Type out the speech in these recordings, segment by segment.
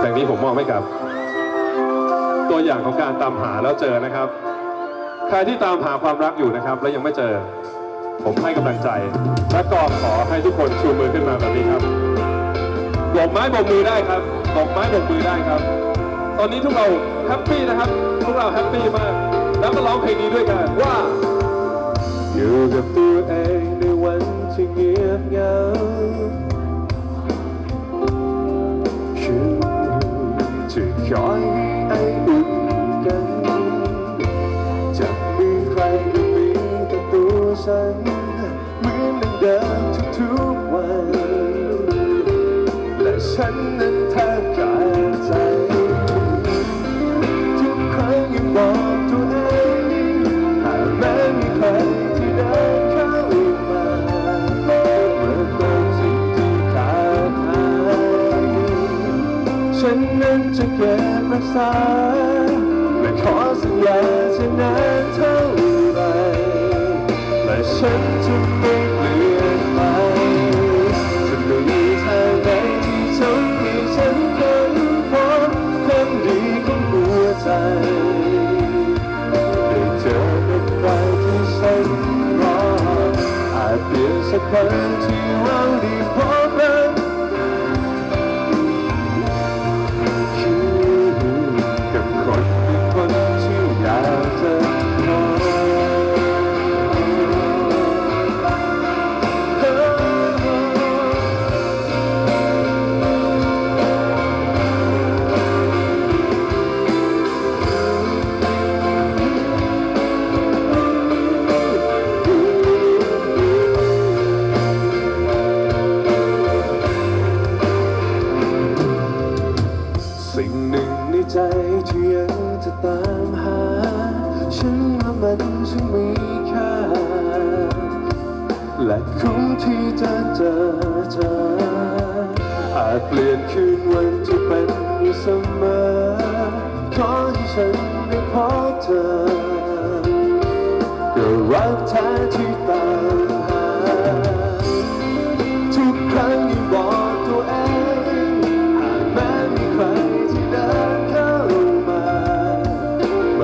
แต่นี้ผมมอบให้กับ ตัวอย่างของการตามหาแล้วเจอนะครับ ใครที่ตามหาความรักอยู่นะครับ แล้วยังไม่เจอ ผมให้กำลังใจและก็ขอให้ทุกคนชูมือขึ้นมาแบบนี้ครับโบกไม้โบกมือได้ครับโบกไม้โบกมือได้ครับ ตอนนี้ทุกเราแฮปปี้นะครับ พวกเราแฮปปี้มาก แล้วก็ร้องเพลงนี้ด้วยกันว่าอยู่กับตัวเอง ฉันนั้นแทบขาดใจ ทุกครั้งยังบอกตัวเองหากแม้มีใครที่เดินเข้ามาเมื่อเติมสิ่งที่ขาดหายฉันนั้นจะเก็บรักษาและขอสัญญาจะนานเท่าไรและฉันจะไม่ อาจเใจที่ยังจะตามหา ฉันว่ามันช่างมีค่า และคุ้มที่จะเจอเธออาจเปลี่ยนคืนวันที่เป็นอยู่เสมอ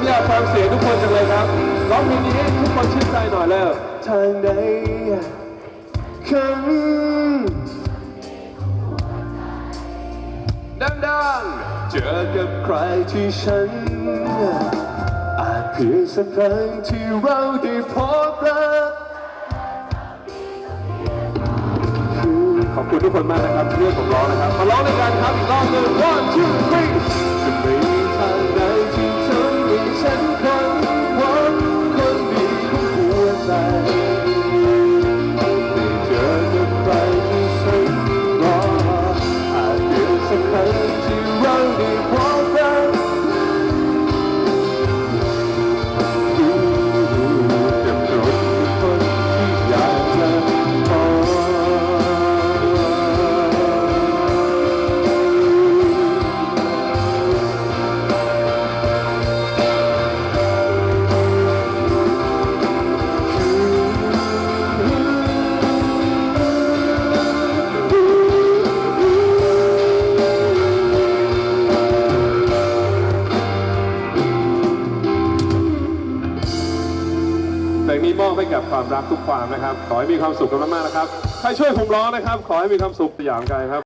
ผมอยากฟังเสียงทุกคนจังเลยครับร้องเพลงนี้ให้ทุกคนชื่นใจหน่อยแล้วทางใดคันดังๆ เจอกับใครที่ฉัน อาจเพียงสักครั้งที่เราได้พบรักขอบคุณทุกคนมากนะครับที่เลือกผมร้องนะครับ มาร้องด้วยกันครับ อีกรอบหนึ่ง one two three ที่ ลงนี้มอบให้กับความรักทุกความนะครับ ขอให้มีความสุขกันมากๆนะครับ ใครช่วยผมร้องนะครับ ขอให้มีความสุขสยามกันครับ